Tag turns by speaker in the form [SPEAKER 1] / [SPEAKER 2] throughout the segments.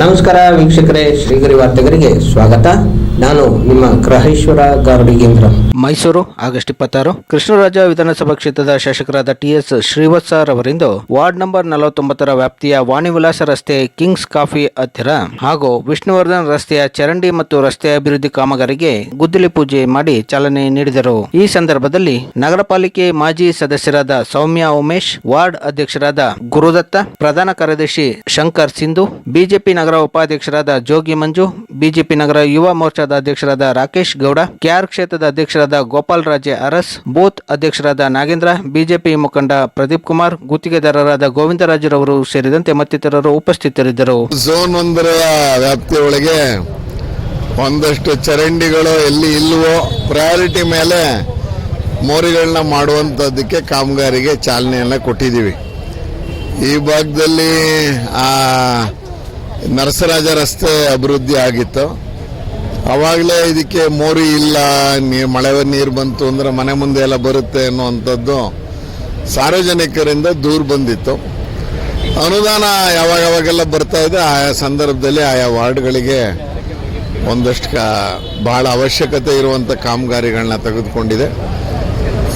[SPEAKER 1] ನಮಸ್ಕಾರ ವೀಕ್ಷಕರೇ, ಶ್ರೀಗರಿ ವಾರ್ತೆಗರಿಗೆ ಸ್ವಾಗತ. ನಾನು ನಿಮ್ಮ ಗ್ರಹೇಶ್ವರ ಗಾರ್ಡಿಗೇಂದ್ರ
[SPEAKER 2] ಮೈಸೂರು, ಆಗಸ್ಟ್ ಇಪ್ಪತ್ತಾರು, ಕೃಷ್ಣರಾಜ ವಿಧಾನಸಭಾ ಕ್ಷೇತ್ರದ ಶಾಸಕರಾದ ಟಿಎಸ್ ಶ್ರೀವತ್ಸ ರವರಿಂದ ವಾರ್ಡ್ ನಂಬರ್ ನಲವತ್ತೊಂಬತ್ತರ ವ್ಯಾಪ್ತಿಯ ವಾಣಿವಿಲಾಸ ರಸ್ತೆ ಕಿಂಗ್ಸ್ ಕಾಫಿ ಹತ್ತಿರ ಹಾಗೂ ವಿಷ್ಣುವರ್ಧನ್ ರಸ್ತೆಯ ಚರಂಡಿ ಮತ್ತು ರಸ್ತೆ ಅಭಿವೃದ್ಧಿ ಕಾಮಗಾರಿಗೆ ಗುದ್ದಲಿ ಪೂಜೆ ಮಾಡಿ ಚಾಲನೆ ನೀಡಿದರು. ಈ ಸಂದರ್ಭದಲ್ಲಿ ನಗರ ಪಾಲಿಕೆ ಮಾಜಿ ಸದಸ್ಯರಾದ ಸೌಮ್ಯ ಉಮೇಶ್, ವಾರ್ಡ್ ಅಧ್ಯಕ್ಷರಾದ ಗುರುದತ್ತ, ಪ್ರಧಾನ ಕಾರ್ಯದರ್ಶಿ ಶಂಕರ್ ಸಿಂಧು, ಬಿಜೆಪಿ ನಗರ ಉಪಾಧ್ಯಕ್ಷರಾದ ಜೋಗಿ ಮಂಜು, ಬಿಜೆಪಿ ನಗರ ಯುವ ಮೋರ್ಚಾದ ಅಧ್ಯಕ್ಷರಾದ ರಾಕೇಶ್ ಗೌಡ, ಕೆಆರ್ ಕ್ಷೇತ್ರದ ಅಧ್ಯಕ್ಷರಾದ ಗೋಪಾಲ್ ರಾಜೆ ಅರಸ್, ಬೂತ್ ಅಧ್ಯಕ್ಷರಾದ ನಾಗೇಂದ್ರ, ಬಿಜೆಪಿ ಮುಖಂಡ ಪ್ರದೀಪ್ ಕುಮಾರ್, ಗುತ್ತಿಗೆದಾರರಾದ ಗೋವಿಂದರಾಜರವರು ಸೇರಿದಂತೆ ಮತ್ತಿತರರು ಉಪಸ್ಥಿತರಿದ್ದರು.
[SPEAKER 3] ಝೋನ್ ಒಂದರ ವ್ಯಾಪ್ತಿಯೊಳಗೆ ಒಂದಷ್ಟು ಚರಂಡಿಗಳು ಎಲ್ಲಿ ಇಲ್ವೋ ಪ್ರಯಾರಿಟಿ ಮೇಲೆ ಮೋರಿಗಳನ್ನ ಮಾಡುವಂಥದ್ದಕ್ಕೆ ಕಾಮಗಾರಿಗೆ ಚಾಲನೆಯನ್ನು ಕೊಟ್ಟಿದ್ದೀವಿ. ಈ ಭಾಗದಲ್ಲಿ ಆ ನರಸರಾಜ ರಸ್ತೆ ಅಭಿವೃದ್ಧಿ ಆಗಿತ್ತು. ಅವಾಗಲೇ ಇದಕ್ಕೆ ಮೋರಿ ಇಲ್ಲ ನೀರು ಮಳೆ ನೀರು ಬಂತು ಅಂದರೆ ಮನೆ ಮುಂದೆ ಎಲ್ಲ ಬರುತ್ತೆ ಅನ್ನುವಂಥದ್ದು ಸಾರ್ವಜನಿಕರಿಂದ ದೂರ ಬಂದಿತ್ತು. ಅನುದಾನ ಯಾವಾಗ ಯಾವಾಗೆಲ್ಲ ಬರ್ತಾ ಇದೆ, ಆಯಾ ಸಂದರ್ಭದಲ್ಲಿ ಆಯಾ ವಾರ್ಡ್ಗಳಿಗೆ ಒಂದಷ್ಟು ಕಾ ಬಹಳ ಅವಶ್ಯಕತೆ ಇರುವಂಥ ಕಾಮಗಾರಿಗಳನ್ನ ತೆಗೆದುಕೊಂಡಿದೆ.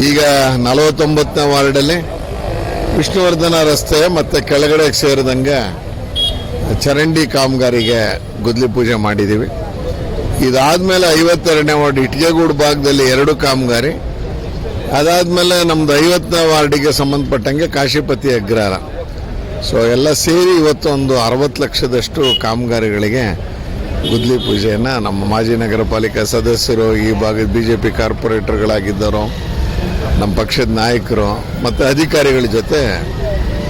[SPEAKER 3] ಈಗ ನಲವತ್ತೊಂಬತ್ತನೇ ವಾರ್ಡಲ್ಲಿ ವಿಷ್ಣುವರ್ಧನ ರಸ್ತೆ ಮತ್ತು ಕೆಳಗಡೆ ಸೇರಿದಂಗೆ ಚರಂಡಿ ಕಾಮಗಾರಿಗೆ ಗುದ್ಲಿ ಪೂಜೆ ಮಾಡಿದ್ದೀವಿ. ಇದಾದಮೇಲೆ ಐವತ್ತೆರಡನೇ ವಾರ್ಡ್, ಇಟ್ಗೆಗೂಡು ಭಾಗದಲ್ಲಿ ಎರಡು ಕಾಮಗಾರಿ. ಅದಾದಮೇಲೆ ನಮ್ಮದು ಐವತ್ತನೇ ವಾರ್ಡಿಗೆ ಸಂಬಂಧಪಟ್ಟಂಗೆ ಕಾಶಿಪತಿ ಅಗ್ರಹಾರ. ಸೊ ಎಲ್ಲ ಸೇರಿ ಇವತ್ತು ಒಂದು ಅರವತ್ತು ಲಕ್ಷದಷ್ಟು ಕಾಮಗಾರಿಗಳಿಗೆ ಗುದ್ಲಿ ಪೂಜೆಯನ್ನು ನಮ್ಮ ಮಾಜಿ ನಗರ ಪಾಲಿಕೆ ಸದಸ್ಯರು, ಈ ಭಾಗದ ಬಿ ಜೆ ಪಿ ಕಾರ್ಪೊರೇಟರ್ಗಳಾಗಿದ್ದರು ನಮ್ಮ ಪಕ್ಷದ ನಾಯಕರು, ಮತ್ತು ಅಧಿಕಾರಿಗಳ ಜೊತೆ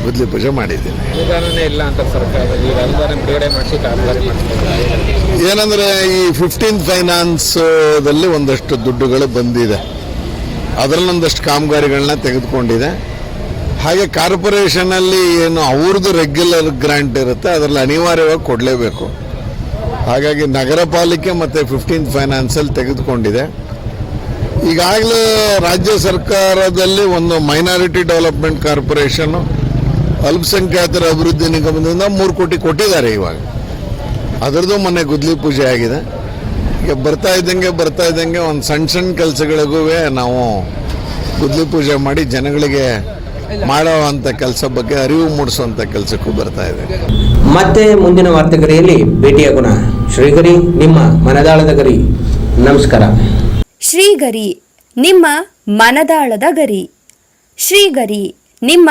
[SPEAKER 3] ಗುದ್ಲಿ ಪೂಜೆ ಮಾಡಿದ್ದೀನಿ.
[SPEAKER 4] ಅನುದಾನನೇ ಇಲ್ಲ ಅಂತ ಸರ್ಕಾರ ಈಗ ಅನುದಾನ ಬಿಡುಗಡೆ ಮಾಡಿಸಿ ಕಾಮಗಾರಿ ಮಾಡಿಸ್ತಾರೆ
[SPEAKER 3] ಏನಂದರೆ ಈ ಫಿಫ್ಟೀನ್ ಫೈನಾನ್ಸ್ದಲ್ಲಿ ಒಂದಷ್ಟು ದುಡ್ಡುಗಳು ಬಂದಿದೆ. ಅದರಲ್ಲಿ ಒಂದಷ್ಟು ಕಾಮಗಾರಿಗಳನ್ನ ತೆಗೆದುಕೊಂಡಿದೆ. ಹಾಗೆ ಕಾರ್ಪೊರೇಷನಲ್ಲಿ ಏನು ಅವ್ರದ್ದು ರೆಗ್ಯುಲರ್ ಗ್ರಾಂಟ್ ಇರುತ್ತೆ ಅದರಲ್ಲಿ ಅನಿವಾರ್ಯವಾಗಿ ಕೊಡಲೇಬೇಕು. ಹಾಗಾಗಿ ನಗರ ಪಾಲಿಕೆ ಮತ್ತು ಫಿಫ್ಟೀನ್ ಫೈನಾನ್ಸಲ್ಲಿ ತೆಗೆದುಕೊಂಡಿದೆ. ಈಗಾಗಲೇ ರಾಜ್ಯ ಸರ್ಕಾರದಲ್ಲಿ ಒಂದು ಮೈನಾರಿಟಿ ಡೆವಲಪ್ಮೆಂಟ್ ಕಾರ್ಪೊರೇಷನ್ನು ಅಲ್ಪಸಂಖ್ಯಾತರ ಅಭಿವೃದ್ಧಿ ನಿಗಮದಿಂದ ಮೂರು ಕೋಟಿ ಕೊಟ್ಟಿದ್ದಾರೆ ಇವಾಗ. ಅದರದ್ದು ಮೊನ್ನೆ ಗುದ್ಲಿ ಪೂಜೆ ಆಗಿದೆ. ಈಗ ಬರ್ತಾ ಇದ್ದಂಗೆ ಬರ್ತಾ ಇದ್ದಂಗೆ ಒಂದು ಸಣ್ಣ ಸಣ್ಣ ಕೆಲಸಗಳಿಗೂ ನಾವು ಗುದ್ಲಿ ಪೂಜೆ ಮಾಡಿ ಜನಗಳಿಗೆ ಮಾಡುವಂಥ ಕೆಲಸ ಬಗ್ಗೆ ಅರಿವು ಮೂಡಿಸುವಂಥ ಕೆಲಸಕ್ಕೂ ಬರ್ತಾ ಇದೆ.
[SPEAKER 1] ಮತ್ತೆ ಮುಂದಿನ ವಾರ್ತೆಗರಿಯಲ್ಲಿ ಭೇಟಿಯಾಗೋಣ ಶ್ರೀಗರಿ ನಿಮ್ಮ ಮನದಾಳದ ಗರಿ. ನಮಸ್ಕಾರ.
[SPEAKER 5] ಶ್ರೀಗರಿ ನಿಮ್ಮ ಮನದಾಳದ ಗರಿ. ಶ್ರೀಗರಿ ನಿಮ್ಮ